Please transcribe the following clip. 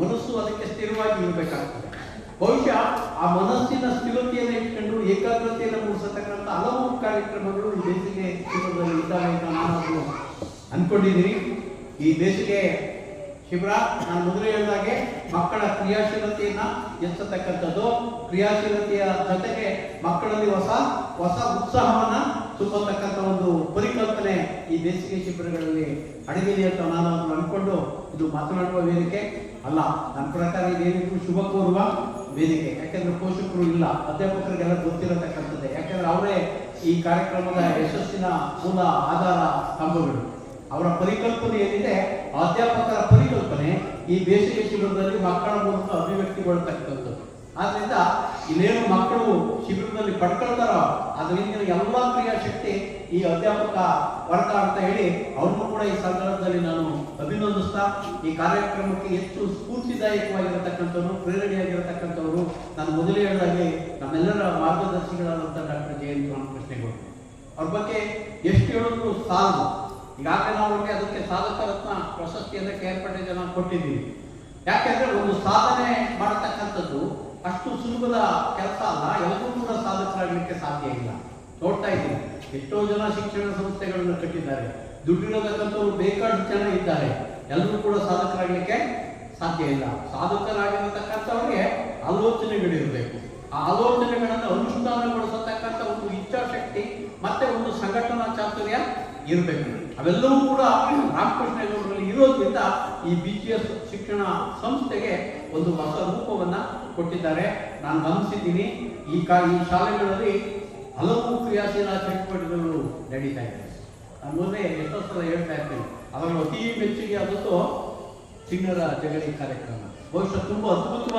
ಮನಸ್ಸು ಅದಕ್ಕೆ ಸ್ಥಿರವಾಗಿ ಇರಬೇಕಾಗ್ತದೆ. ಬಹುಶಃ ಆ ಮನಸ್ಸಿನ ಸ್ಥಿರತೆಯನ್ನು ಇಟ್ಕೊಂಡು ಏಕಾಗ್ರತೆಯನ್ನು ಮೂಡಿಸತಕ್ಕಂಥ ಹಲವು ಕಾರ್ಯಕ್ರಮಗಳು ಈ ಬೇಸಿಗೆ ಶಿಬಿರದಲ್ಲಿ ಇದ್ದಾವೆ ಅಂತ ನಾನು ಅನ್ಕೊಂಡಿದ್ದೀನಿ ಈ ಬೇಸಿಗೆ ಶಿಬಿರ, ನಾನು ಮೊದಲೇ ಹೇಳಿದಾಗೆ ಮಕ್ಕಳ ಕ್ರಿಯಾಶೀಲತೆಯನ್ನು ಹೆಚ್ಚತಕ್ಕಂಥದ್ದು ಕ್ರಿಯಾಶೀಲತೆಯ ಜೊತೆಗೆ ಮಕ್ಕಳಲ್ಲಿ ಹೊಸ ಹೊಸ ಉತ್ಸಾಹವನ್ನ ತುಂಬತಕ್ಕಂಥ ಒಂದು ಪರಿಕಲ್ಪನೆ ಈ ಬೇಸಿಗೆ ಶಿಬಿರಗಳಲ್ಲಿ ಅಡಗಿದೆ ಅಂತ ನಾನು ಅನ್ಕೊಂಡು ಇದು ಮಾತನಾಡುವ ವೇದಿಕೆ ಅಲ್ಲ. ನನ್ನ ಪ್ರಕಾರ ಇದೇನಿದ್ರು ಶುಭ ಕೋರುವ ವೇದಿಕೆ. ಯಾಕೆಂದ್ರೆ ಪೋಷಕರು ಇಲ್ಲ, ಅಧ್ಯಾಪಕರಿಗೆಲ್ಲ ಗೊತ್ತಿರತಕ್ಕಂಥದ್ದೇ. ಯಾಕೆಂದ್ರೆ ಅವರೇ ಈ ಕಾರ್ಯಕ್ರಮದ ಯಶಸ್ಸಿನ ಮೂಲ ಆಧಾರ ಸ್ತಂಭಗಳು. ಅವರ ಪರಿಕಲ್ಪನೆ ಏನಿದೆ, ಅಧ್ಯಾಪಕರ ಪರಿಕಲ್ಪನೆ ಈ ಬೇಸಿಗೆ ಶಿಬಿರದಲ್ಲಿ ಮಕ್ಕಳ ಮೂಲಕ ಅಭಿವ್ಯಕ್ತಿಗೊಳ್ತಕ್ಕಂಥದ್ದು. ಆದ್ರಿಂದ ಇಲ್ಲೇನು ಮಕ್ಕಳು ಶಿಬಿರದಲ್ಲಿ ಪಡ್ಕೊಳ್ತಾರೋ, ಅದರಿಂದ ಎಲ್ಲ ಕ್ರಿಯಾಶಕ್ತಿ ಈ ಅಧ್ಯಾಪಕ ವರ್ಗ ಅಂತ ಹೇಳಿ ಅವ್ರನ್ನು ಕೂಡ ಈ ಸಂದರ್ಭದಲ್ಲಿ ನಾನು ಅಭಿನಂದಿಸ್ತಾ, ಈ ಕಾರ್ಯಕ್ರಮಕ್ಕೆ ಹೆಚ್ಚು ಸ್ಫೂರ್ತಿದಾಯಕವಾಗಿರತಕ್ಕಂಥವ್ರು, ಪ್ರೇರಣೆಯಾಗಿರತಕ್ಕಂಥವ್ರು, ನಾನು ಮೊದಲೇ ಹೇಳಿದಾಗೆ ನಮ್ಮೆಲ್ಲರ ಮಾರ್ಗದರ್ಶಿಗಳಾದಂಥ ಡಾಕ್ಟರ್ ಜಯಂತ್ ಕೃಷ್ಣೇಗೌಡ. ಅವ್ರ ಬಗ್ಗೆ ಎಷ್ಟು ಹೇಳಿದ್ರು ಸಾಲದು. ಈಗಾಗಲೇ ನಾವು ಅವ್ರಿಗೆ ಅದಕ್ಕೆ ಸಾಧಕ ರತ್ನ ಪ್ರಶಸ್ತಿಯನ್ನು ಕೆ ಆರ್ ಪಟೇಲ್ ಜನ ಕೊಟ್ಟಿದ್ದೀವಿ. ಯಾಕೆಂದ್ರೆ ಒಂದು ಸಾಧನೆ ಮಾಡತಕ್ಕಂಥದ್ದು ಅಷ್ಟು ಸುಲಭದ ಕೆಲಸ ಅಲ್ಲ ಎಲ್ಲರೂ ಕೂಡ ಸಾಧಕರಾಗಲಿಕ್ಕೆ ಸಾಧ್ಯ ಇಲ್ಲ. ನೋಡ್ತಾ ಇದ್ದೀನಿ. ಎಷ್ಟೋ ಜನ ಶಿಕ್ಷಣ ಸಂಸ್ಥೆಗಳನ್ನು ಕಟ್ಟಿದ್ದಾರೆ. ದುಡ್ಡಿರೋದಕ್ಕಂಥವ್ರು ಬೇಕಾದಷ್ಟು ಜನ ಇದ್ದಾರೆ. ಎಲ್ಲರೂ ಕೂಡ ಸಾಧಕರಾಗಲಿಕ್ಕೆ ಸಾಧ್ಯ ಇಲ್ಲ. ಸಾಧಕರಾಗಿರತಕ್ಕಂಥವ್ರಿಗೆ ಆಲೋಚನೆಗಳಿರಬೇಕು. ಆ ಆಲೋಚನೆಗಳನ್ನು ಅನುಷ್ಠಾನಗೊಳಿಸತಕ್ಕಂಥ ಒಂದು ಇಚ್ಛಾಶಕ್ತಿ ಮತ್ತೆ ಒಂದು ಸಂಘಟನಾ ಚಾತುರ್ಯ ಇರಬೇಕು. ಅವೆಲ್ಲವೂ ಕೂಡ ರಾಮಕೃಷ್ಣೇಗೌಡರಲ್ಲಿ ಇರೋದ್ರಿಂದ ಈ ಬಿ ಜಿ ಎಸ್ ಶಿಕ್ಷಣ ಸಂಸ್ಥೆಗೆ ಒಂದು ಹೊಸ ರೂಪವನ್ನ ಕೊಟ್ಟಿದ್ದಾರೆ. ನಾನು ಗಮನಿಸಿದ್ದೀನಿ. ಈ ಕಾ ಈ ಶಾಲೆಗಳಲ್ಲಿ ಹಲವು ಕ್ರಿಯಾಶೀಲ ಚಟುವಟಿಕೆಗಳು ನಡೀತಾ ಇದೆ. ನಾನು ಮೊನ್ನೆ ಎಷ್ಟೋ ಸಲ ಹೇಳ್ತಾ ಇರ್ತೀನಿ. ಅದರ ಅತಿ ಮೆಚ್ಚುಗೆ ಆದದ್ದು ಚಿನ್ನರ ಜಗಳಿ ಕಾರ್ಯಕ್ರಮ. ಬಹುಶಃ ತುಂಬಾ ಅದ್ಭುತವಾದ